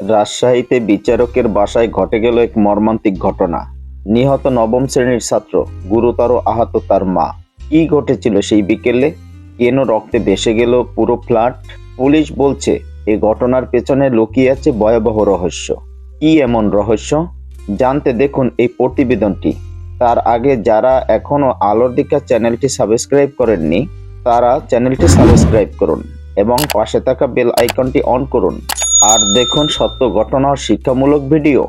রাজশাহীতে বিচারকের বাসায় ঘটে গেল এক মর্মান্তিক ঘটনা। নিহত নবম শ্রেণির ছাত্র, গুরুতর আহত তার মা। কি ঘটেছিল সেই বিকেলে? কেন রক্তে ভেসে গেল পুরো ফ্ল্যাট? পুলিশ বলছে, এ ঘটনার পেছনে লুকিয়ে আছে ভয়াবহ রহস্য। কি এমন রহস্য? জানতে দেখুন এই প্রতিবেদনটি। তার আগে যারা এখনও আলোর দিকা চ্যানেলটি সাবস্ক্রাইব করেননি, তারা চ্যানেলটি সাবস্ক্রাইব করুন এবং পাশে থাকা বেল আইকনটি অন করুন। আর দেখুন সত্য ঘটনার শিক্ষামূলক ভিডিও।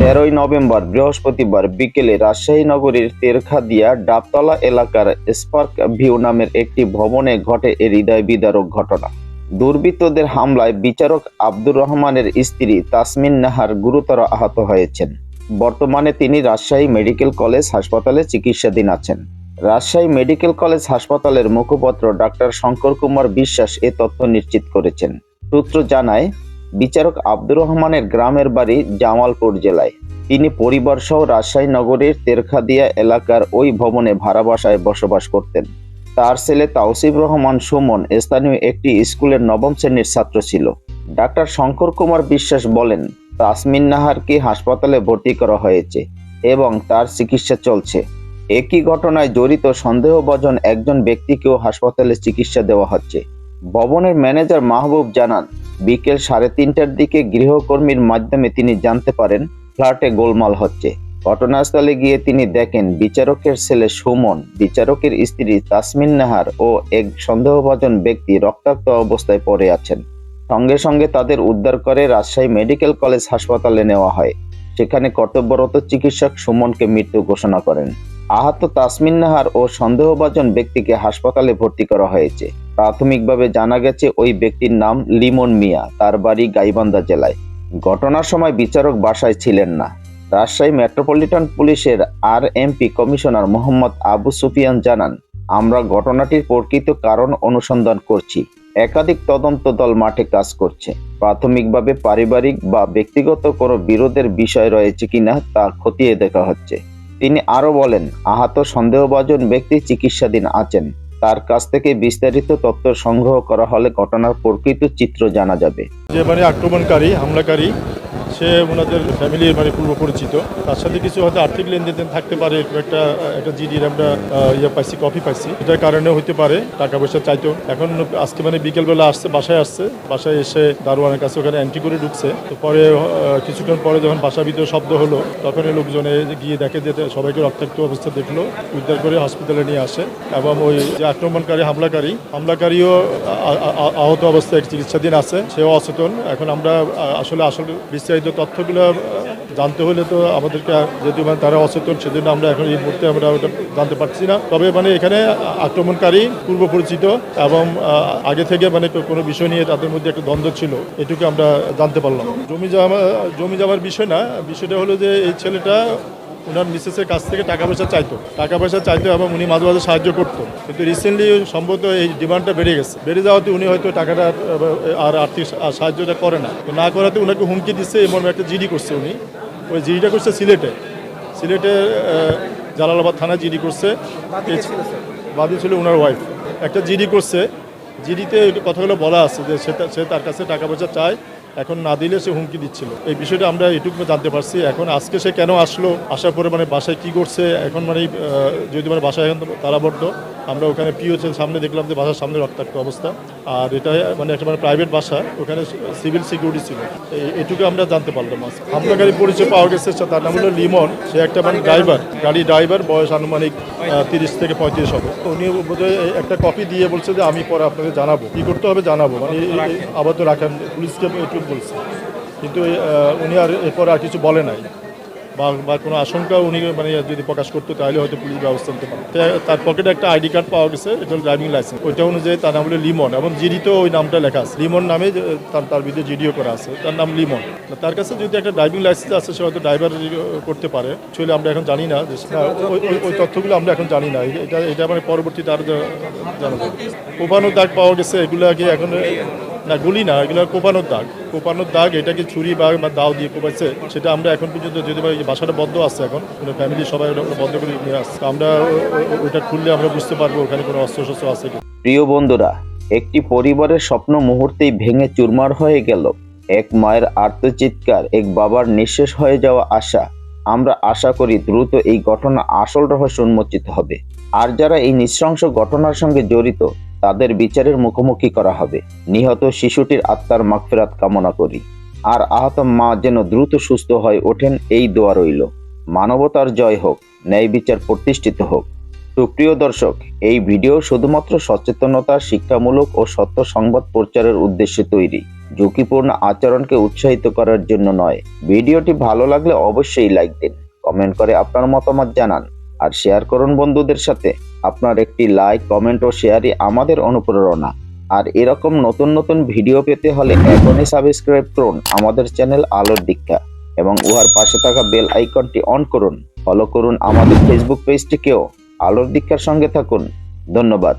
তেরোই নভেম্বর বৃহস্পতিবার বিকেলে রাজশাহী নগরীর তেরখাদিয়া ডাবতলা এলাকার স্পার্ক ভিউ নামের একটি ভবনে ঘটে এ হৃদয় বিদারক ঘটনা। দুর্বৃত্তদের হামলায় বিচারক আব্দুর রহমানের স্ত্রী তাসমিন নাহার গুরুতর আহত হয়েছেন। বর্তমানে তিনি রাজশাহী মেডিকেল কলেজ হাসপাতালে চিকিৎসাধীন আছেন। রাজশাহী মেডিকেল কলেজ হাসপাতালের মুখপাত্র ডাক্তার শঙ্কর কুমার বিশ্বাস এ তথ্য নিশ্চিত করেছেন। সূত্র জানায় বিচারক আব্দুর রহমানের গ্রামের বাড়ি জামালপুর জেলায়। তিনি পরিবার সহ রাজশাহী নগরীর তেরখাদিয়া এলাকার ওই ভবনে ভাড়া বাসায় বসবাস করতেন। তার ছেলে তাওসিফ রহমান সুমন স্থানীয় একটি স্কুলের নবম শ্রেণির ছাত্র ছিল। ডাক্তার শঙ্কর কুমার বিশ্বাস বলেন, তাসমিন নাহারকে হাসপাতালে ভর্তি করা হয়েছে এবং তার চিকিৎসা চলছে। একই ঘটনায় জড়িত সন্দেহভাজন একজন ব্যক্তিকেও হাসপাতালে চিকিৎসা দেওয়া হচ্ছে। ভবনের ম্যানেজার মাহবুব জানান বিকেল সাড়ে তিনটার দিকে গৃহকর্মীর মাধ্যমে তিনি জানতে পারেন ফ্ল্যাটে গোলমাল হচ্ছে। ঘটনাস্থলে গিয়ে তিনি দেখেন বিচারকের ছেলে সুমন, বিচারকের স্ত্রী তাসমিন নাহার ও এক সন্দেহভাজন ব্যক্তি রক্তাক্ত অবস্থায় পড়ে আছেন। সঙ্গে সঙ্গে তাদের উদ্ধার করে রাজশাহী মেডিকেল কলেজ হাসপাতালে নেওয়া হয়। সেখানে কর্তব্যরত চিকিৎসক সুমনকে মৃত্যু ঘোষণা করেন। আহত তাসমিন নাহার ও সন্দেহভাজন ব্যক্তিকে হাসপাতালে ভর্তি করা হয়েছে। প্রাথমিকভাবে জানা গেছে ওই ব্যক্তির নাম লিমন মিয়া, তার বাড়ি গাইবান্ধা জেলায়। ঘটনার সময় বিচারক বাসায় ছিলেন না। রাজশাহী মেট্রোপলিটন পুলিশের R MP commissioner Mohammad Abu Sufian জানান, আমরা ঘটনাটির প্রকৃত কারণ অনুসন্ধান করছি। একাধিক তদন্ত দল মাঠে কাজ করছে। প্রাথমিকভাবে পারিবারিক বা ব্যক্তিগত কোনো বিরোধের বিষয় রয়েছে কিনা তা খতিয়ে দেখা হচ্ছে। তিনি আরও বলেন, আহত সন্দেহভাজন ব্যক্তি চিকিৎসাধীন আছেন। তার কাছ থেকে বিস্তারিত তথ্য সংগ্রহ করা হলে ঘটনার প্রকৃত চিত্র জানা যাবে। যে মানে আক্রমণকারী, হামলাকারী সে ওনাদের ফ্যামিলির মানে পূর্ব পরিচিত। তার সাথে কিছু হয়তো আর্থিক লেনদেন থাকতে পারে একটা একটা জিডির আমরা ইয়ে পাইছি কপি পাইছি। এটার কারণে হতে পারে, টাকা পয়সা চাইতো। এখন আজকে মানে বিকেলবেলা আসছে, বাসায় আসছে। বাসায় এসে দারোয়ানের কাছে ওখানে এন্ট্রি করে ঢুকছে। তো পরে কিছুক্ষণ পরে যখন বাসার ভিতরে শব্দ হলো, তখন লোকজনে গিয়ে দেখে যে সবাইকে রক্তাক্ত অবস্থা দেখল, উদ্ধার করে হসপিটালে নিয়ে আসে। এবং ওই যে আক্রমণকারী, হামলাকারী, হামলাকারীও আহত অবস্থায় চিকিৎসাধীন আছে, সেও অচেতন। এখন আমরা আসলে আসলে বিস্তারিত তথ্যগুলো জানতে হলে তো আমাদেরকে যেহেতু মানে তারা অচেতন, সেজন্য আমরা এখন এই মুহূর্তে আমরা ওটা জানতে পারছি না। তবে মানে এখানে আক্রমণকারী পূর্ব পরিচিত এবং আগে থেকে মানে কোনো বিষয় নিয়ে তাদের মধ্যে একটা দ্বন্দ্ব ছিল, এটুকু আমরা জানতে পারলাম। জমি জমা, জমি জমার বিষয় না, বিষয়টা হলো যে এই ছেলেটা ওনার মিসেসের কাছ থেকে টাকা পয়সা চাইতো। টাকা পয়সা চাইতো এবং উনি মাঝে মাঝে সাহায্য করতো। কিন্তু রিসেন্টলি সম্ভবত এই ডিমান্ডটা বেড়ে গেছে। বেড়ে যাওয়াতে উনি হয়তো টাকাটা আর আর্থিক সাহায্যটা করে না। তো না করাতে ওনাকে হুমকি দিচ্ছে এমন একটা জিডি করছে উনি। ওই জিডিটা করছে সিলেটে। সিলেটে জালালাবাদ থানা জিডি করছে। বাদী ছিল ওনার ওয়াইফ একটা জিডি করছে। জিডিতে কথাগুলো বলা আছে যে সে তার কাছে টাকা পয়সা চায়। এখন না দিলে সে হুমকি দিচ্ছিল। এই বিষয়টা আমরা এটুকু জানতে পারছি। এখন আজকে সে কেন আসলো? আসার পরে মানে বাসায় কি করছে? এখন মানে যদি মানে বাসায় এখন তারাবদ্ধ আমরা ওখানে পিওচের সামনে দেখলাম যে বাসার সামনে রক্তাক্ত অবস্থা। আর এটা মানে একটা মানে প্রাইভেট বাসা, ওখানে সিভিল সিকিউরিটি ছিল। এটুকু আমরা জানতে পারলাম। হামলাকারী পরিচয় পাওয়া গেছে, তার নাম হলো লিমন। সে একটা মানে ড্রাইভার গাড়ি ড্রাইভার বয়স আনুমানিক তিরিশ থেকে পঁয়ত্রিশ হবে। তো উনি বোধহয় একটা কপি দিয়ে বলছে যে আমি পরে আপনাকে জানাব। কি করতে হবে জানাব। মানে এই আপাতত রাখেন, পুলিশকে একটু বলছে। কিন্তু উনি আর এরপর আর কিছু বলে নাই। বা কোনো আশঙ্কা উনি মানে যদি প্রকাশ করতো, তাহলে হয়তো পুলিশ ব্যবস্থা নিতে পারে তার পকেটে একটা আইডি কার্ড পাওয়া গেছে, এটা ড্রাইভিং লাইসেন্স। ওইটা অনুযায়ী তার নাম হলো লিমন এবং জিডিতেও ওই নামটা লেখা আছে। লিমন নামে তার তার বিরুদ্ধে জিডিও করা আছে, তার নাম লিমন। তার কাছে যদি একটা ড্রাইভিং লাইসেন্স আছে, সে হয়তো ড্রাইভার করতে পারে। আসলে আমরা এখন জানি না ওই- তথ্যগুলো আমরা এখন জানি না। এটা এটা মানে পরবর্তীতে আরও জানা যাবে। কোপানোর দাগ পাওয়া গেছে, এগুলো আগে এখন না, গুলি না, এগুলো কোপানোর দাগ। কোপানোর দাগ, এটাকে ছুরি বা দাও দিয়ে কোপাইছে সেটা আমরা এখন পর্যন্ত যদি বা বাসাটা বন্ধ আছে এখন ফ্যামিলি সবাই ওটা করে নিয়ে আসছে। আমরা ওটা খুললে আমরা বুঝতে পারব ওখানে কোনো অস্ত্র শস্ত্র আছে প্রিয় বন্ধুরা, একটি পরিবারের স্বপ্ন মুহূর্তেই ভেঙে চুরমার হয়ে গেল। এক মায়ের আর্তচিৎকার এক বাবার নিঃশেষ হয়ে যাওয়া আশা। আমরা আশা করি দ্রুত এই ঘটনা আসল রহস্য উন্মোচিত হবে। আর যারা এই নৃশংস ঘটনার সঙ্গে জড়িত তাদের বিচারের মুখোমুখি করা হবে। নিহত শিশুটির আত্মার মাগফিরাত কামনা করি। আর আহত মা যেন দ্রুত সুস্থ হয়ে ওঠেন, এই দোয়া রইল। মানবতার জয় হোক, ন্যায় বিচার প্রতিষ্ঠিত হোক। সুপ্রিয় দর্শক, এই ভিডিও শুধুমাত্র সচেতনতা, শিক্ষামূলক ও সত্য সংবাদ প্রচারের উদ্দেশ্যে তৈরি। ঝুঁকিপূর্ণ আচরণকে উৎসাহিত করার জন্য নয়। ভিডিওটি ভালো লাগলে অবশ্যই লাইক দিন। কমেন্ট করে আপনার মতামত জানান। আর শেয়ার করুন বন্ধুদের সাথে। আপনার একটি লাইক কমেন্ট ও শেয়ারই আমাদের অনুপ্রেরণা। আর এরকম নতুন নতুন ভিডিও পেতে হলে এখনই সাবস্ক্রাইব করুন আমাদের চ্যানেল আলোর দীক্ষা এবং উহার পাশে থাকা বেল আইকনটি অন করুন। ফলো করুন আমাদের ফেসবুক পেজটিকেও আলোর দীক্ষার সঙ্গে থাকুন। ধন্যবাদ।